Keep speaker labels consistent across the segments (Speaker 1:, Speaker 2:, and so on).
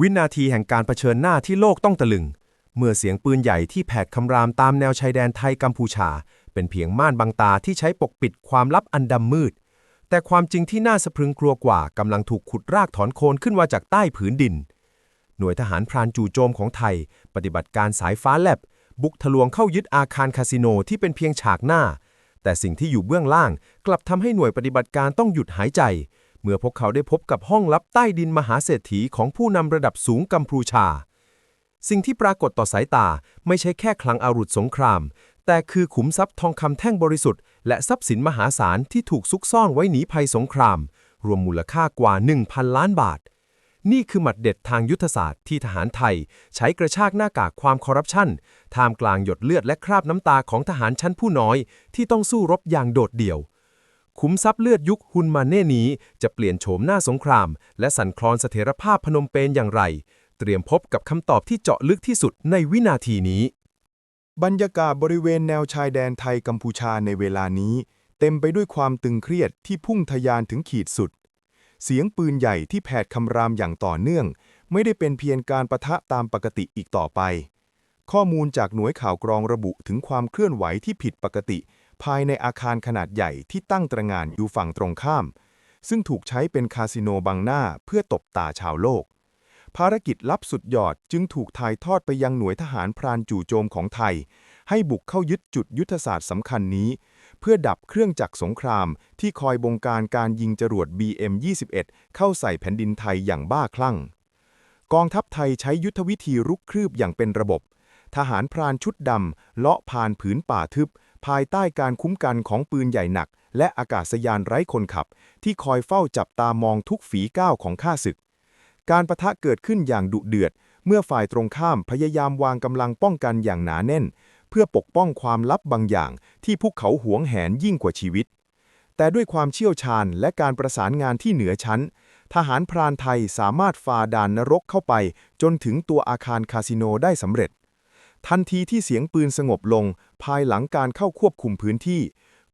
Speaker 1: วินาทีแห่งการเผชิญหน้าที่โลกต้องตะลึง เมื่อเสียงปืนใหญ่ที่แผดคำรามตามแนวชายแดนไทยกัมพูชา เป็นเพียงม่านบังตาที่ใช้ปกปิดความลับอันดำมืด แต่ความจริงที่น่าสะพรึงกลัวกว่ากำลังถูกขุดรากถอนโคนขึ้นมาจากใต้ผืนดิน หน่วยทหารพรานจู่โจมของไทย ปฏิบัติการสายฟ้าแลบ บุกทะลวงเข้ายึดอาคารคาสิโนที่เป็นเพียงฉากหน้า แต่สิ่งที่อยู่เบื้องล่างกลับทำให้หน่วยปฏิบัติการต้องหยุดหายใจ มื่อพวกเขาได้พบกับห้องลับใต้ดินมหาเศรษฐีของผู้นำระดับสูงกัมพูชา สิ่งที่ปรากฏต่อสายตาไม่ใช่แค่คลังอาวุธสงคราม แต่คือขุมทรัพย์ทองคำแท่งบริสุทธิ์และทรัพย์สินมหาศาลที่ถูกซุกซ่อนไว้หนีภัยสงคราม รวมมูลค่ากว่า 1,000 ล้านบาท นี่คือหมัดเด็ดทางยุทธศาสตร์ที่ทหารไทย ใช้กระชากหน้ากากความคอร์รัปชันท่ามกลางหยดเลือดและคราบน้ำตาของทหารชั้นผู้น้อย ที่ต้องสู้รบอย่างโดดเดี่ยว ขุมทรัพย์เลือดยุคฮุนมาเน่นี้ จะเปลี่ยนโฉมหน้าสงคราม และสั่นคลอนเสถียรภาพพนมเปญอย่างไร เตรียมพบกับคำตอบที่เจาะลึกที่สุดในวินาทีนี้
Speaker 2: บรรยากาศบริเวณแนวชายแดนไทยกัมพูชาในเวลานี้ เต็มไปด้วยความตึงเครียดที่พุ่งทะยานถึงขีดสุด เสียงปืนใหญ่ที่แผดคำรามอย่างต่อเนื่อง ไม่ได้เป็นเพียงการประทะตามปกติอีกต่อไป ข้อมูลจากหน่วยข่าวกรองระบุถึงความเคลื่อนไหวที่ผิดปกติ ภายในอาคารขนาดใหญ่ที่ตั้งตระงานอยู่ฝั่งตรงข้าม ซึ่งถูกใช้เป็นคาสิโนบังหน้าเพื่อตบตาชาวโลก ภารกิจลับสุดยอดจึงถูกถ่ายทอดไปยังหน่วยทหารพรานจู่โจมของไทย ให้บุกเข้ายึดจุดยุทธศาสตร์สำคัญนี้ เพื่อดับเครื่องจักรสงคราม ที่คอยบงการการยิงจรวด BM-21 เข้าใส่แผ่นดินไทยอย่างบ้าคลั่ง กองทัพไทยใช้ยุทธวิธีรุกคืบอย่างเป็นระบบทหารพรานชุดดำเลาะผ่านผืนป่าทึบ ภายใต้การคุ้มกันของปืนใหญ่หนัก และอากาศยานไร้คนขับ ที่คอยเฝ้าจับตามองทุกฝีก้าวของข้าศึก การประทะเกิดขึ้นอย่างดุเดือด เมื่อฝ่ายตรงข้ามพยายามวางกำลังป้องกันอย่างหนาแน่น เพื่อปกป้องความลับบางอย่างที่พวกเขาหวงแหนยิ่งกว่าชีวิต แต่ด้วยความเชี่ยวชาญและการประสานงานที่เหนือชั้น ทหารพรานไทยสามารถฝ่าด่านนรกเข้าไป จนถึงตัวอาคารคาสิโนได้สำเร็จ ทันทีที่เสียงปืนสงบลง ภายหลังการเข้าควบคุมพื้นที่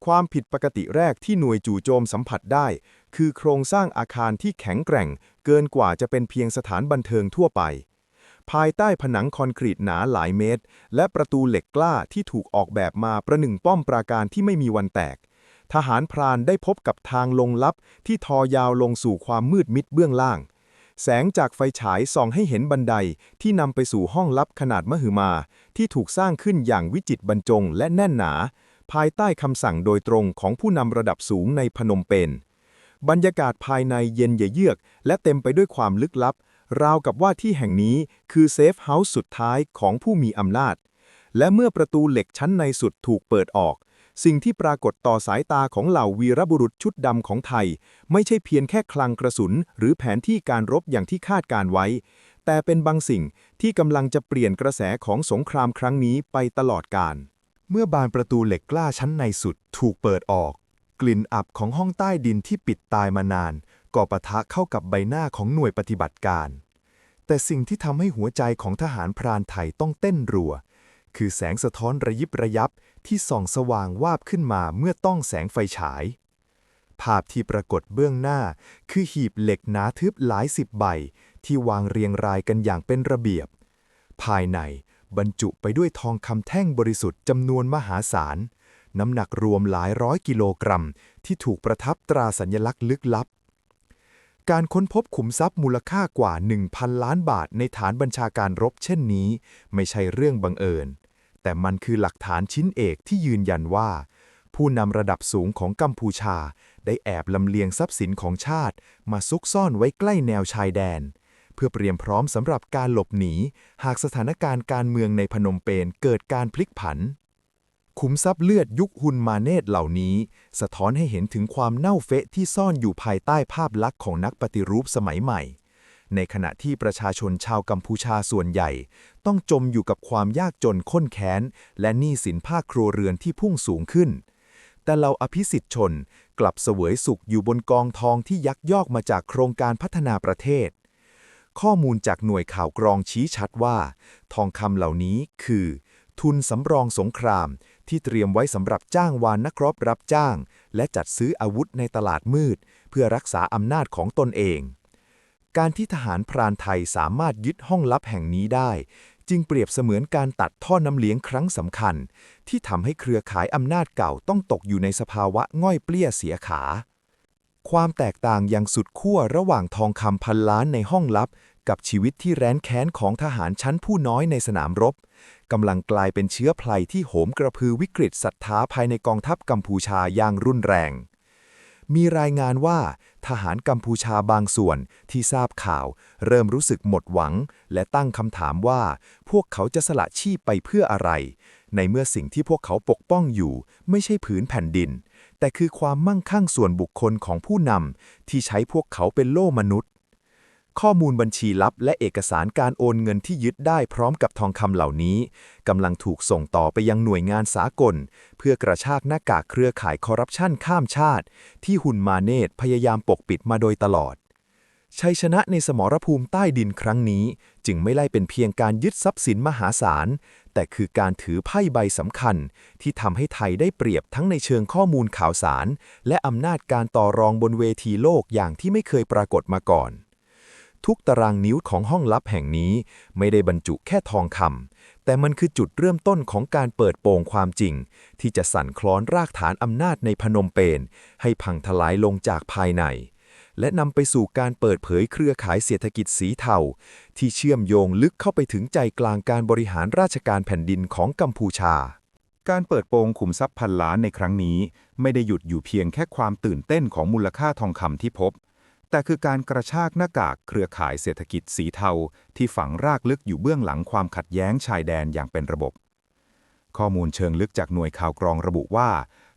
Speaker 2: ความผิดปกติแรกที่หน่วยจู่โจมสัมผัสได้ คือโครงสร้างอาคารที่แข็งแกร่ง เกินกว่าจะเป็นเพียงสถานบันเทิงทั่วไป ภายใต้ผนังคอนกรีตหนาหลายเมตร และประตูเหล็กกล้าที่ถูกออกแบบมาประหนึ่งป้อมปราการที่ไม่มีวันแตก ทหารพรานได้พบกับทางลงลับที่ทอยาวลงสู่ความมืดมิดเบื้องล่าง แสงจากไฟฉายส่องให้เห็นบันไดที่นำไปสู่ห้องลับขนาดมหึมา ที่ถูกสร้างขึ้นอย่างวิจิตรบรรจงและแน่นหนา ภายใต้คำสั่งโดยตรงของผู้นำระดับสูงในพนมเปญบรรยากาศภายในเย็นเยือก และเต็มไปด้วยความลึกลับ ราวกับว่าที่แห่งนี้คือเซฟเฮาส์สุดท้ายของผู้มีอำนาจ และเมื่อประตูเหล็กชั้นในสุดถูกเปิดออก สิ่งที่ปรากฏต่อสายตาของเหล่าวีรบุรุษชุดดำของไทย ไม่ใช่เพียงแค่คลังกระสุน หรือแผนที่การรบอย่างที่คาดการไว้ แต่เป็นบางสิ่งที่กำลังจะเปลี่ยนกระแสของสงครามครั้งนี้ไปตลอดกาลเมื่อบานประตูเหล็กกล้าชั้นในสุดถูกเปิดออก กลิ่นอับของห้องใต้ดินที่ปิดตายมานานก็ปะทะเข้ากับใบหน้าของหน่วยปฏิบัติการ แต่สิ่งที่ทำให้หัวใจของทหารพรานไทยต้องเต้นรัว คือแสงสะท้อนระยิบระยับ ที่ส่องสว่างวาบขึ้นมาเมื่อต้องแสงไฟฉาย ภาพที่ปรากฏเบื้องหน้าคือหีบเหล็กหนาทึบหลายสิบใบ ที่วางเรียงรายกันอย่างเป็นระเบียบ ภายในบรรจุไปด้วยทองคำแท่งบริสุทธิ์จำนวนมหาศาล น้ำหนักรวมหลายร้อยกิโลกรัม ที่ถูกประทับตราสัญลักษณ์ลึกลับ การค้นพบขุมทรัพย์มูลค่ากว่า 1,000 ล้านบาทในฐานบัญชาการรบเช่นนี้ ไม่ใช่เรื่องบังเอิญ แต่มันคือหลักฐานชิ้นเอกที่ยืนยันว่า ผู้นำระดับสูงของกัมพูชา ได้แอบลำเลียงทรัพย์สินของชาติ มาซุกซ่อนไว้ใกล้แนวชายแดน เพื่อเตรียมพร้อมสำหรับการหลบหนี หากสถานการณ์การเมืองในพนมเปญเกิดการพลิกผัน ขุมทรัพย์เลือดยุคฮุนมาเนตเหล่านี้ สะท้อนให้เห็นถึงความเน่าเฟะที่ซ่อนอยู่ภายใต้ภาพลักษณ์ของนักปฏิรูปสมัยใหม่ ในขณะที่ประชาชนชาวกัมพูชาส่วนใหญ่ ต้องจมอยู่กับความยากจนข้นแค้น และหนี้สินภาคครัวเรือนที่พุ่งสูงขึ้น แต่เราอภิสิทธิ์ชนกลับเสวยสุขอยู่บนกองทองที่ยักยอกมาจากโครงการพัฒนาประเทศ ข้อมูลจากหน่วยข่าวกรองชี้ชัดว่า ทองคำเหล่านี้คือ ทุนสำรองสงครามที่เตรียมไว้สำหรับจ้างวานนักรบรับจ้าง และจัดซื้ออาวุธในตลาดมืด เพื่อรักษาอำนาจของตนเอง
Speaker 3: การที่ทหารพรานไทยสามารถยึดห้องลับแห่งนี้ได้ จึงเปรียบเสมือนการตัดท่อน้ำเลี้ยงครั้งสำคัญ ที่ทำให้เครือข่ายอำนาจเก่าต้องตกอยู่ในสภาวะง่อยเปลี้ยเสียขา ความแตกต่างอย่างสุดขั้วระหว่างทองคำพันล้านในห้องลับ กับชีวิตที่แร้นแค้นของทหารชั้นผู้น้อยในสนามรบกำลังกลายเป็นเชื้อไพลที่โหมกระพือวิกฤตศรัทธาภายในกองทัพกัมพูชาอย่างรุนแรง มีรายงานว่า ทหารกัมพูชาบางส่วนที่ทราบข่าว เริ่มรู้สึกหมดหวัง และตั้งคำถามว่า พวกเขาจะสละชีพไปเพื่ออะไร ในเมื่อสิ่งที่พวกเขาปกป้องอยู่ ไม่ใช่ผืนแผ่นดิน แต่คือความมั่งคั่งส่วนบุคคลของผู้นำที่ใช้พวกเขาเป็นโล่มนุษย์ ข้อมูลบัญชีลับและเอกสารการโอนเงินที่ยึดได้พร้อมกับทองคำเหล่านี้กำลังถูกส่งต่อไปยังหน่วยงานสากล เพื่อกระชากหน้ากากเครือข่ายคอร์รัปชันข้ามชาติ ที่หุนมาเนตพยายามปกปิดมาโดยตลอด ชัยชนะในสมรภูมิใต้ดินครั้งนี้ จึงไม่ไล่เป็นเพียงการยึดทรัพย์สินมหาศาล แต่คือการถือไพ่ใบสำคัญ ที่ทำให้ไทยได้เปรียบทั้งในเชิงข้อมูลข่าวสาร และอำนาจการต่อรองบนเวทีโลกอย่างที่ไม่เคยปรากฏมาก่อน ทุกตารางนิ้วของห้องลับแห่งนี้ ไม่ได้บรรจุแค่ทองคำแต่มันคือจุดเริ่มต้นของการเปิดโปงความจริง ที่จะสั่นคลอนรากฐานอำนาจในพนมเปญให้พังทลายลงจากภายใน และนำไปสู่การเปิดเผยเครือข่ายเศรษฐกิจสีเทาที่เชื่อมโยงลึกเข้าไปถึงใจกลางการบริหารราชการแผ่นดินของกัมพูชา
Speaker 2: การเปิดโปงขุมทรัพย์พันล้านในครั้งนี้ ไม่ได้หยุดอยู่เพียงแค่ความตื่นเต้นของมูลค่าทองคำที่พบ แต่คือการกระชากหน้ากากเครือข่ายเศรษฐกิจสีเทา ที่ฝังรากลึกอยู่เบื้องหลังความขัดแย้งชายแดนอย่างเป็นระบบ ข้อมูลเชิงลึกจากหน่วยข่าวกรองระบุว่า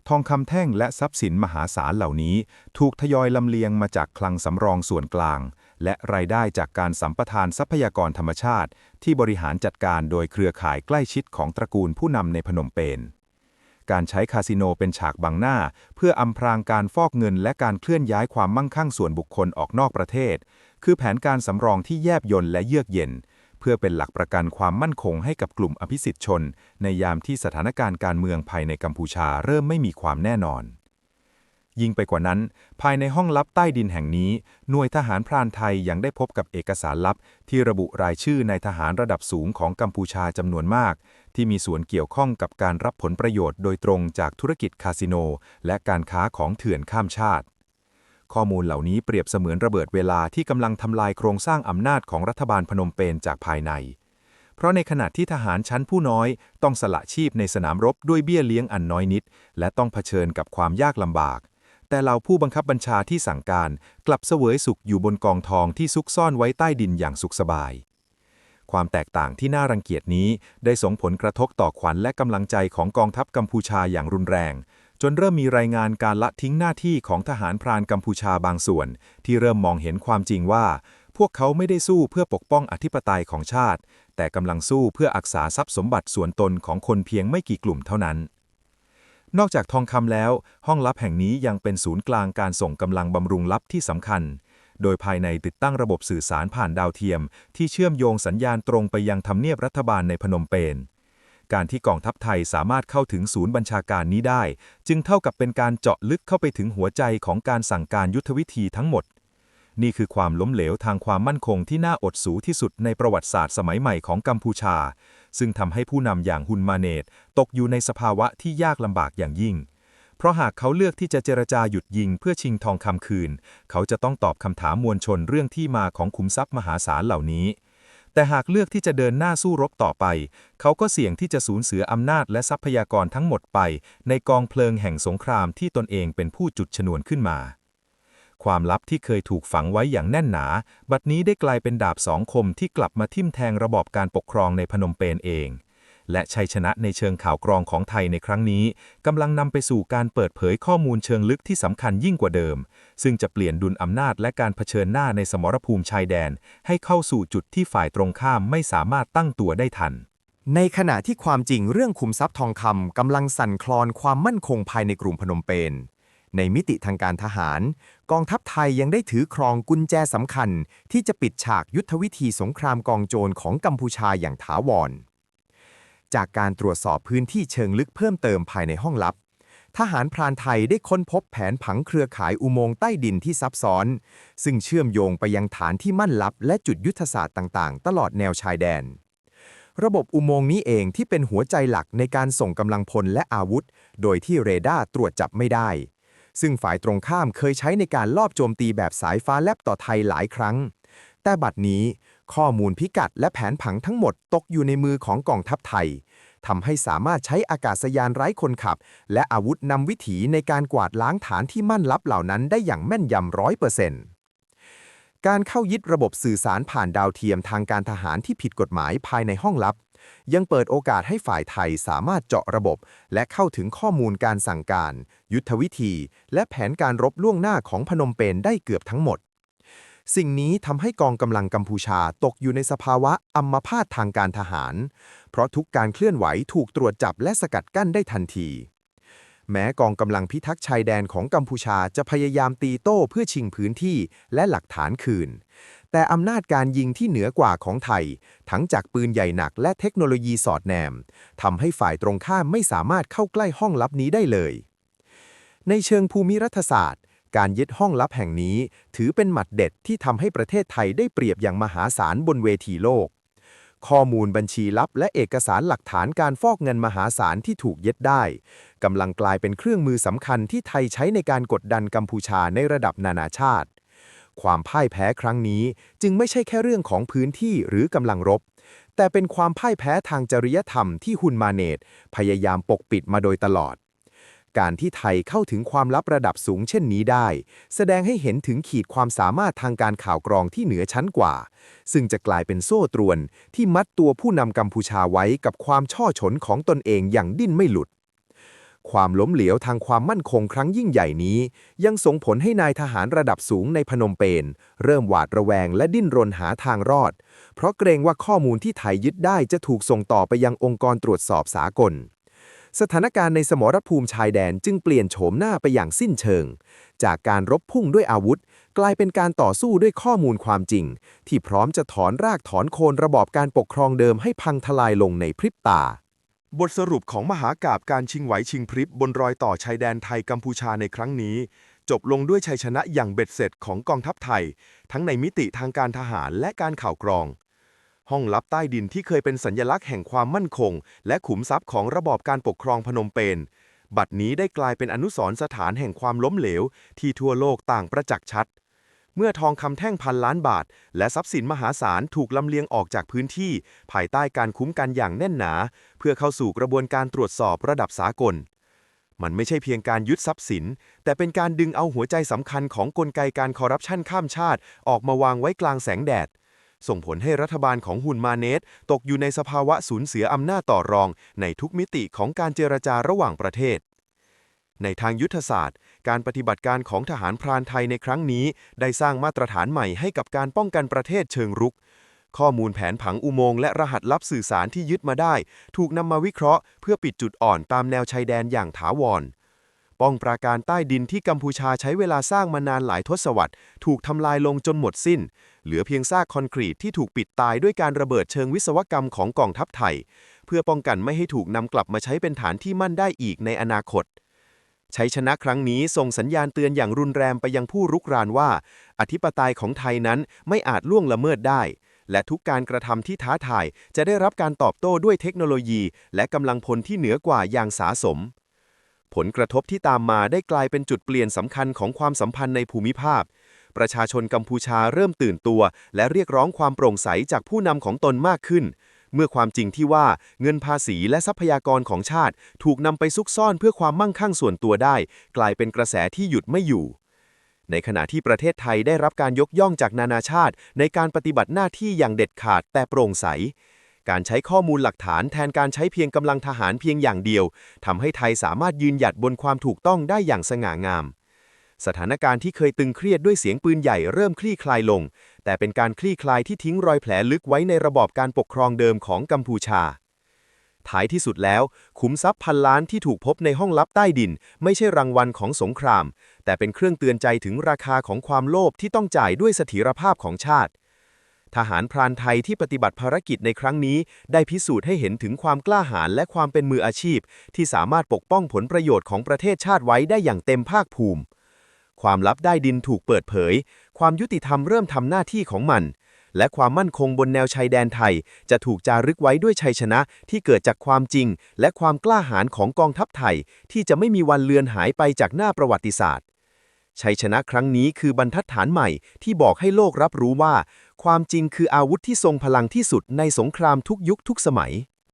Speaker 2: ทองคำแท่งและทรัพย์สินมหาศาลเหล่านี้ ถูกทยอยลำเลียงมาจากคลังสำรองส่วนกลาง และรายได้จากการสัมปทานทรัพยากรธรรมชาติ ที่บริหารจัดการโดยเครือข่ายใกล้ชิดของตระกูลผู้นำในพนมเปญ การใช้คาสิโนเป็นฉากบังหน้า เพื่ออำพรางการฟอกเงินและการเคลื่อนย้ายความมั่งคั่งส่วนบุคคลออกนอกประเทศ คือแผนการสำรองที่แยบยลและเยือกเย็น เพื่อเป็นหลักประกันความมั่นคงให้กับกลุ่มอภิสิทธิชน ในยามที่สถานการณ์การเมืองภายในกัมพูชาเริ่มไม่มีความแน่นอน ยิ่งไปกว่านั้น ภายในห้องลับใต้ดินแห่งนี้ หน่วยทหารพรานไทยยังได้พบกับเอกสารลับ ที่ระบุรายชื่อนายทหารระดับสูงของกัมพูชาจำนวนมาก ที่มีส่วนเกี่ยวข้องกับการรับผลประโยชน์โดยตรงจากธุรกิจคาสิโน และการค้าของเถื่อนข้ามชาติ ข้อมูลเหล่านี้เปรียบเสมือนระเบิดเวลาที่กำลังทำลายโครงสร้างอำนาจของรัฐบาลพนมเปญจากภายใน เพราะในขณะที่ทหารชั้นผู้น้อยต้องสละชีพในสนามรบด้วยเบี้ยเลี้ยงอันน้อยนิด และต้องเผชิญกับความยากลำบากแต่เหล่าผู้บังคับบัญชาที่สั่งการ กลับเสวยสุขอยู่บนกองทองที่ซุกซ่อนไว้ใต้ดินอย่างสุขสบาย ความแตกต่างที่น่ารังเกียจนี้ได้ส่งผลกระทบต่อขวัญและกำลังใจของกองทัพกัมพูชาอย่างรุนแรง จนเริ่มมีรายงานการละทิ้งหน้าที่ของทหารพรานกัมพูชาบางส่วน ที่เริ่มมองเห็นความจริงว่า พวกเขาไม่ได้สู้เพื่อปกป้องอธิปไตยของชาติ แต่กำลังสู้เพื่ออักษาทรัพย์สมบัติส่วนตนของคนเพียงไม่กี่กลุ่มเท่านั้นนอกจากทองคำแล้ว ห้องลับแห่งนี้ยังเป็นศูนย์กลางการส่งกำลังบำรุงลับที่สำคัญ โดยภายในติดตั้งระบบสื่อสารผ่านดาวเทียม ที่เชื่อมโยงสัญญาณตรงไปยังทำเนียบรัฐบาลในพนมเปญการที่กองทัพไทยสามารถเข้าถึงศูนย์บัญชาการนี้ได้ จึงเท่ากับเป็นการเจาะลึกเข้าไปถึงหัวใจของการสั่งการยุทธวิธีทั้งหมด นี่คือความล้มเหลวทางความมั่นคงที่น่าอดสูที่สุดในประวัติศาสตร์สมัยใหม่ของกัมพูชา ซึ่งทำให้ผู้นำอย่างฮุนมาเนตตกอยู่ในสภาวะที่ยากลำบากอย่างยิ่ง เพราะหากเขาเลือกที่จะเจรจาหยุดยิงเพื่อชิงทองคำคืน เขาจะต้องตอบคำถามมวลชนเรื่องที่มาของขุมทรัพย์มหาศาลเหล่านี้ แต่หากเลือกที่จะเดินหน้าสู้รบต่อไป เขาก็เสี่ยงที่จะสูญเสียอำนาจและทรัพยากรทั้งหมดไป ในกองเพลิงแห่งสงครามที่ตนเองเป็นผู้จุดชนวนขึ้นมาความลับที่เคยถูกฝังไว้อย่างแน่นหนา บัดนี้ได้กลายเป็นดาบสองคมที่กลับมาทิ่มแทงระบอบการปกครองในพนมเปญเอง และชัยชนะในเชิงข่าวกรองของไทยในครั้งนี้กำลังนำไปสู่การเปิดเผยข้อมูลเชิงลึกที่สำคัญยิ่งกว่าเดิม ซึ่งจะเปลี่ยนดุลอำนาจและการเผชิญหน้าในสมรภูมิชายแดน ให้เข้าสู่จุดที่ฝ่ายตรงข้ามไม่สามารถตั้งตัวได้ทัน
Speaker 4: ในขณะที่ความจริงเรื่องคุมทรัพย์ทองคำกำลังสั่นคลอนความมั่นคงภายในกรุงพนมเปญในมิติทางการทหาร กองทัพไทยยังได้ถือครองกุญแจสำคัญ ที่จะปิดฉากยุทธวิธีสงครามกองโจรของกัมพูชาอย่างถาวร จากการตรวจสอบพื้นที่เชิงลึกเพิ่มเติมภายในห้องลับ
Speaker 5: ทหารพรานไทยได้ค้นพบแผนผังเครือข่ายอุโมงค์ใต้ดินที่ซับซ้อน ซึ่งเชื่อมโยงไปยังฐานที่มั่นลับ และจุดยุทธศาสตร์ต่าง ๆ ตลอดแนวชายแดน ระบบอุโมงค์นี้เองที่เป็นหัวใจหลักในการส่งกำลังพลและอาวุธ โดยที่เรดาร์ตรวจจับไม่ได้ ซึ่งฝ่ายตรงข้ามเคยใช้ในการลอบโจมตีแบบสายฟ้าแลบต่อไทยหลายครั้ง แต่บัดนี้ ข้อมูลพิกัดและแผนผังทั้งหมดตกอยู่ในมือของกองทัพไทยทำให้สามารถใช้อากาศยานไร้คนขับ และอาวุธนำวิถีในการกวาดล้างฐานที่มั่นลับเหล่านั้นได้อย่างแม่นยำร้อยเปอร์เซ็นต์การเข้ายึดระบบสื่อสารผ่านดาวเทียมทางการทหารที่ผิดกฎหมายภายในห้องลับ ยังเปิดโอกาสให้ฝ่ายไทยสามารถเจาะระบบ และเข้าถึงข้อมูลการสั่งการ ยุทธวิธี และแผนการรบล่วงหน้าของพนมเปญได้เกือบทั้งหมด สิ่งนี้ทำให้กองกำลังกัมพูชาตกอยู่ในสภาวะอัมพาตทางการทหาร เพราะทุกการเคลื่อนไหวถูกตรวจจับและสกัดกั้นได้ทันที แม้กองกำลังพิทักษ์ชายแดนของกัมพูชาจะพยายามตีโต้เพื่อชิงพื้นที่และหลักฐานคืน แต่อำนาจการยิงที่เหนือกว่าของไทย ทั้งจากปืนใหญ่หนักและเทคโนโลยีสอดแนมทำให้ฝ่ายตรงข้ามไม่สามารถเข้าใกล้ห้องลับนี้ได้เลยในเชิงภูมิรัฐศาสตร์ การยึดห้องลับแห่งนี้ ถือเป็นหมัดเด็ดที่ทำให้ประเทศไทยได้เปรียบอย่างมหาศาลบนเวทีโลก ข้อมูลบัญชีลับและเอกสารหลักฐานการฟอกเงินมหาศาลที่ถูกยึดได้กำลังกลายเป็นเครื่องมือสำคัญที่ไทยใช้ในการกดดันกัมพูชาในระดับนานาชาติ ความพ่ายแพ้ครั้งนี้จึงไม่ใช่แค่เรื่องของพื้นที่หรือกำลังรบ แต่เป็นความพ่ายแพ้ทางจริยธรรมที่ฮุนมาเนตพยายามปกปิดมาโดยตลอด การที่ไทยเข้าถึงความลับระดับสูงเช่นนี้ได้ แสดงให้เห็นถึงขีดความสามารถทางการข่าวกรองที่เหนือชั้นกว่า ซึ่งจะกลายเป็นโซ่ตรวนที่มัดตัวผู้นำกัมพูชาไว้กับความช่อฉนของตนเองอย่างดิ้นไม่หลุดความล้มเหลวทางความมั่นคงครั้งยิ่งใหญ่นี้ ยังส่งผลให้นายทหารระดับสูงในพนมเปญเริ่มหวาดระแวงและดิ้นรนหาทางรอด เพราะเกรงว่าข้อมูลที่ไทยยึดได้จะถูกส่งต่อไปยังองค์กรตรวจสอบสากล สถานการณ์ในสมรภูมิชายแดนจึงเปลี่ยนโฉมหน้าไปอย่างสิ้นเชิง จากการรบพุ่งด้วยอาวุธ กลายเป็นการต่อสู้ด้วยข้อมูลความจริง ที่พร้อมจะถอนรากถอนโคนระบอบการปกครองเดิมให้พังทลายลงในพริบตา
Speaker 2: บทสรุปของมหากาบการชิงไหวชิงพริบบนรอยต่อชายแดนไทยกัมพูชาในครั้งนี้ จบลงด้วยชัยชนะอย่างเบ็ดเสร็จของกองทัพไทย ทั้งในมิติทางการทหารและการข่าวกรอง ห้องลับใต้ดินที่เคยเป็นสัญญลักษณ์แห่งความมั่นคง และขุมทรัพย์ของระบอบการปกครองพนมเปญ บัดนี้ได้กลายเป็นอนุสรณ์สถานแห่งความล้มเหลว ที่ทั่วโลกต่างประจักษ์ชัด เมื่อทองคำแท่งพันล้านบาท และทรัพย์สินมหาศาลถูกลำเลียงออกจากพื้นที่ ภายใต้การคุ้มกันอย่างแน่นหนา เพื่อเข้าสู่กระบวนการตรวจสอบระดับสากลมันไม่ใช่เพียงการยึดทรัพย์สิน แต่เป็นการดึงเอาหัวใจสำคัญของกลไกการคอร์รัปชันข้ามชาติ ออกมาวางไว้กลางแสงแดด ส่งผลให้รัฐบาลของฮุนมาเนตตกอยู่ในสภาวะสูญเสียอำนาจต่อรอง ในทุกมิติของการเจรจาระหว่างประเทศ ในทางยุทธศาสตร์ การปฏิบัติการของทหารพรานไทยในครั้งนี้ ได้สร้างมาตรฐานใหม่ให้กับการป้องกันประเทศเชิงรุก ข้อมูลแผนผังอุโมงค์และรหัสลับสื่อสารที่ยึดมาได้ ถูกนำมาวิเคราะห์เพื่อปิดจุดอ่อนตามแนวชายแดนอย่างถาวร ป้องปราการใต้ดินที่กัมพูชาใช้เวลาสร้างมานานหลายทศวรรษ ถูกทำลายลงจนหมดสิ้น เหลือเพียงซากคอนกรีตที่ถูกปิดตายด้วยการระเบิดเชิงวิศวกรรมของกองทัพไทย เพื่อป้องกันไม่ให้ถูกนำกลับมาใช้เป็นฐานที่มั่นได้อีกในอนาคตชัยชนะครั้งนี้ส่งสัญญาณเตือนอย่างรุนแรงไปยังผู้รุกรานว่า อธิปไตยของไทยนั้นไม่อาจล่วงละเมิดได้ และทุกการกระทำที่ท้าทายจะได้รับการตอบโต้ด้วยเทคโนโลยี และกำลังพลที่เหนือกว่าอย่างสาสม ผลกระทบที่ตามมาได้กลายเป็นจุดเปลี่ยนสำคัญของความสัมพันธ์ในภูมิภาค ประชาชนกัมพูชาเริ่มตื่นตัว และเรียกร้องความโปร่งใสจากผู้นำของตนมากขึ้น เมื่อความจริงที่ว่าเงินภาษีและทรัพยากรของชาติ ถูกนำไปซุกซ่อนเพื่อความมั่งคั่งส่วนตัวได้ กลายเป็นกระแสที่หยุดไม่อยู่ในขณะที่ประเทศไทยได้รับการยกย่องจากนานาชาติ ในการปฏิบัติหน้าที่อย่างเด็ดขาดแต่โปร่งใส การใช้ข้อมูลหลักฐานแทนการใช้เพียงกำลังทหารเพียงอย่างเดียวทำให้ไทยสามารถยืนหยัดบนความถูกต้องได้อย่างสง่างาม สถานการณ์ที่เคยตึงเครียดด้วยเสียงปืนใหญ่เริ่มคลี่คลายลง แต่เป็นการคลี่คลายที่ทิ้งรอยแผลลึกไว้ในระบอบการปกครองเดิมของกัมพูชาท้ายที่สุดแล้วขุมทรัพย์พันล้านที่ถูกพบในห้องลับใต้ดิน ไม่ใช่รางวัลของสงคราม แต่เป็นเครื่องเตือนใจถึงราคาของความโลภที่ต้องจ่ายด้วยเสถียรภาพของชาติ ทหารพรานไทยที่ปฏิบัติภารกิจในครั้งนี้ ได้พิสูจน์ให้เห็นถึงความกล้าหาญและความเป็นมืออาชีพ ที่สามารถปกป้องผลประโยชน์ของประเทศชาติไว้ได้อย่างเต็มภาคภูมิ ความลับได้ดินถูกเปิดเผย ความยุติธรรมเริ่มทำหน้าที่ของมัน และความมั่นคงบนแนวชายแดนไทย จะถูกจารึกไว้ด้วยชัยชนะที่เกิดจากความจริง และความกล้าหาญของกองทัพไทย ที่จะไม่มีวันเลือนหายไปจากหน้าประวัติศาสตร์ชัยชนะครั้งนี้คือบรรทัดฐานใหม่ที่บอกให้โลกรับรู้ว่า ความจริงคืออาวุธที่ทรงพลังที่สุดในสงครามทุกยุคทุกสมัย